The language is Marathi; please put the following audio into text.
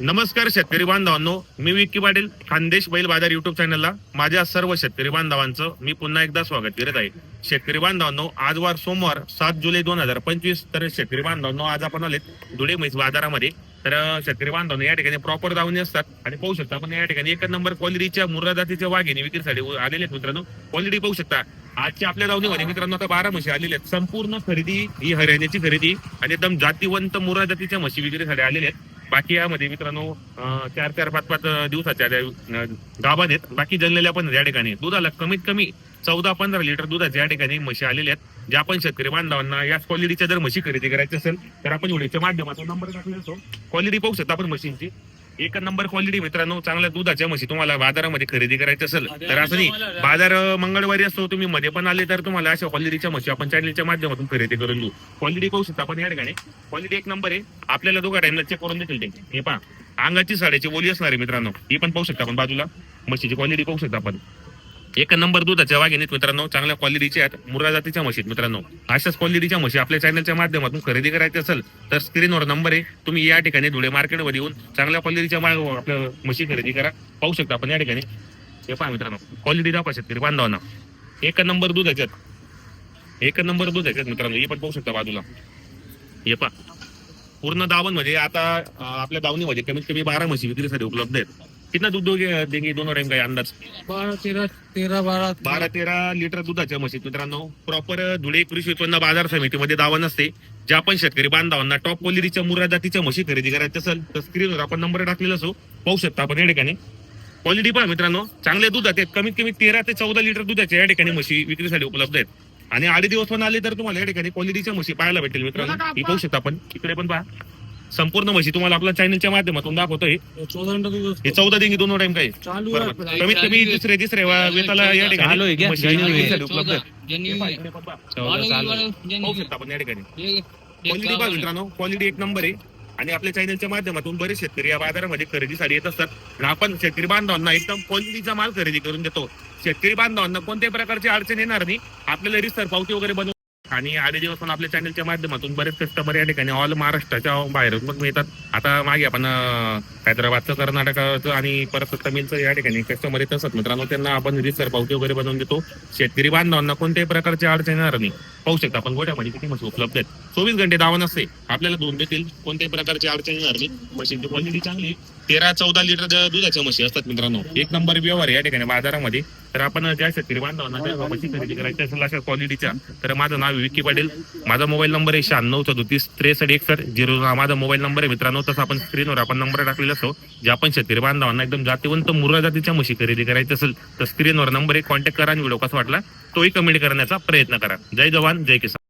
नमस्कार शेतकरी बांधवांनो मी विक्की पाटील खानदेश बैल बाजार युट्यूब चॅनलला माझ्या सर्व शेतकरी बांधवांचं मी पुन्हा एकदा स्वागत करत आहे. शेतकरी बांधवांनो आज वार सोमवार सात जुलै दोन हजार पंचवीस. तर शेतकरी बांधवांनो आज आपण आलेत धुळे म्हैस बाजारामध्ये. तर शेतकरी बांधवांनो या ठिकाणी प्रॉपर दावणी असतात. आणि पाहू शकता आपण या ठिकाणी एकच नंबर क्वालिटीच्या मुर्रा जातीच्या वाघिणी विक्रीसाठी आलेले आहेत मित्रांनो. क्वालिटी पाहू शकता. आजच्या आपल्या दावणीमध्ये मित्रांनो आता बारा म्हशी आलेल्या आहेत. संपूर्ण खरेदी ही हरियाणाची खरेदी आणि एकदम जातीवंत मुर्रा जातीच्या म्हशी विक्रीसाठी आलेल्या आहेत. बाकी यामध्ये मित्रांनो चार चार पाच पाच दिवसाच्या गाभा आहेत बाकी जळलेल्या पण या ठिकाणी. दुधाला कमीत कमी चौदा पंधरा लिटर दुधाच्या या ठिकाणी म्हशी आलेल्या आहेत. ज्या आपण शेतकरी बांधवांना याच क्वालिटीच्या जर म्हशी खरेदी करायची असेल तर आपण व्हिडिओच्या माध्यमातून नंबर टाकले असतो. क्वालिटी पाहू शकता आपण म्हशींची. एक नंबर क्वालिटी मित्रांनो चांगल्या दुधाच्या म्हशी तुम्हाला बाजारामध्ये खरेदी करायची असेल तर असं नाही. बाजार मंगळवारी असतो तुम्ही मध्ये पण आले तर तुम्हाला अशा क्वालिटीच्या म्हशी आपण चॅनलच्या माध्यमातून खरेदी करून देऊ. क्वालिटी पाहू शकता आपण या ठिकाणी. क्वालिटी एक नंबर आहे. आपल्याला दोघा टाइमला चेक करून देतील ते. हे पहा. अंगाची साड्याची बोली असणार आहे मित्रांनो. ही पण पाहू शकता आपण बाजूला. म्हशीची क्वालिटी पाहू शकता आपण. एक नंबर दुधाच्या वाघिणीत मित्रांनो चांगल्या क्वालिटीच्या आहेत मुर्रा जातीच्या म्हशीत मित्रांनो. अशाच क्वालिटीच्या म्हशी आपल्या चॅनलच्या माध्यमातून खरेदी करायची असेल तर स्क्रीनवर नंबर आहे. तुम्ही या ठिकाणी धुळे मार्केटमध्ये येऊन चांगल्या क्वालिटीच्या आपल्या म्हशी खरेदी करा. पाहू शकता आपण या ठिकाणी. हे पहा मित्रांनो क्वालिटी दाखवा शेतकरी बांधवांना. एक नंबर दूध याच्यात एक नंबर दूध याच्यात मित्रांनो हे पण पाहू शकता बाजूला. हे पहा. पूर्ण दावणमध्ये आता आपल्या दावणीमध्ये कमीत कमी बारा म्हशी विक्रीसाठी उपलब्ध आहेत. कितना दूध दोघे देंगे दोनों टाइम का अंदाज? बारा तेरा तेरा बारा बारा तेरा लिटर दुधाच्या म्हशीत मित्रांनो प्रॉपर धुळे कृषी उत्पन्न बाजार समितीमध्ये दावा नसते. ज्या पण शेतकरी बांधवांना टॉप क्वालिटीच्या मुर्रा जातीच्या म्हशी खरेदी करायच्या असेल तर स्क्रीनवर आपण नंबर टाकलेला असो. पाहू शकता आपण या ठिकाणी. क्वालिटी पहा मित्रांनो चांगल्या दुधात आहेत. कमीत कमी तेरा ते चौदा लिटर दुधाच्या या ठिकाणी म्हशी विक्रीसाठी उपलब्ध आहेत. आणि आठ दिवस पण आले तर तुम्हाला या ठिकाणी क्वालिटीच्या म्हशी पाहायला भेटेल मित्रांनो. ही पाहू शकता आपण. इकडे पण पहा. संपूर्ण म्हशी तुम्हाला आपल्या चॅनलच्या माध्यमातून दाखवतोय. हे चौदा दिंगी दोन टाइम काय? कमीत कमी दुसरे तिसरे वेताला या ठिकाणी? म्हशी उपलब्ध पहा, शकता आपण या क्वालिटी मित्रांनो. क्वालिटी एक नंबर आहे. आणि आपल्या चॅनलच्या माध्यमातून बरेच शेतकरी या बाजारामध्ये खरेदीसाठी येत असतात. आणि आपण शेतकरी बांधवांना एकदम क्वालिटीचा माल खरेदी करून देतो. शेतकरी बांधवांना कोणत्याही प्रकारची अडचण येणार नाही. आपल्याला रिस्तर पावती वगैरे बनवून आणि आधी दिवस पण आपल्या चॅनलच्या माध्यमातून बरेच कस्टमर या ठिकाणी ऑल महाराष्ट्राच्या बाहेरून पण मिळतात. आता मागे आपण हैदराबादचं कर्नाटकाचं आणि परत तमिळचं या ठिकाणी कस्टमर येत असतात. मित्रांनो त्यांना आपण रिसर पावती वगैरे बनवून देतो. शेतकरी बांधवांना कोणत्याही प्रकारची अडचण येणार नाही. पाहू शकता आपण गोट्यामध्ये किती म्हशी उपलब्ध आहेत. चोवीस घंटे दावा नसते आपल्याला दोन देतील कोणत्याही प्रकारची अडचण येणार नाही. म्हशींची क्वालिटी चांगली तेरा चौदा लिटर दुधाच्या म्हशी असतात मित्रांनो. एक नंबर व्यवहार या ठिकाणी बाजारामध्ये. तर आपण ज्या शेतकरी बांधवांना म्हशी खरेदी असेल अशा क्वालिटीच्या तर माझं नाव विकी पाटील माझा मोबाईल नंबर आहे शहाण्णव सदोतीस त्रेसष्ट एकसष्ट झिरो माझा मोबाईल नंबर आहे मित्रांनो तसं आपण स्क्रीनवर आपण नंबर टाकलेला असतो जे आपण शेतकरी बांधवांना एकदम जातीवंत मुर्रा जातीच्या म्हशी खरेदी करायची असेल तर स्क्रीनवर नंबर आहे कॉन्टॅक्ट करा आणि व्हिडिओ कसा वाटला तोही कमेंट करण्याचा प्रयत्न करा. जय जवान जय किसान.